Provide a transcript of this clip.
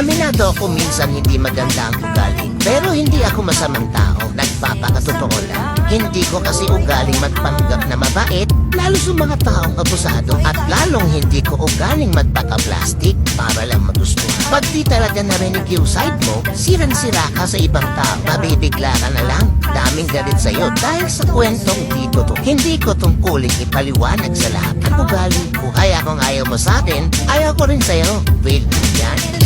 Aminado ako minsan hindi maganda ang ugali. Pero hindi ako masamang tao. Nagpapakatotoo lang. Hindi ko kasi ugaling magpanggap na mabait, lalo sa mga taong abusado. At lalong hindi ko ugaling magpaka-plastic para lang magustuhan. Pag di talaga narinig yung side mo, siran-sira ka sa ibang tao. Mabibigla ka na lang. Daming galit sa'yo dahil sa kwentong di ko to. Hindi ko tungkuling ipaliwanag sa lahat. Ang ugali ko. Kaya kung ayaw mo sa akin, ayaw ko rin sa'yo. Will, yan.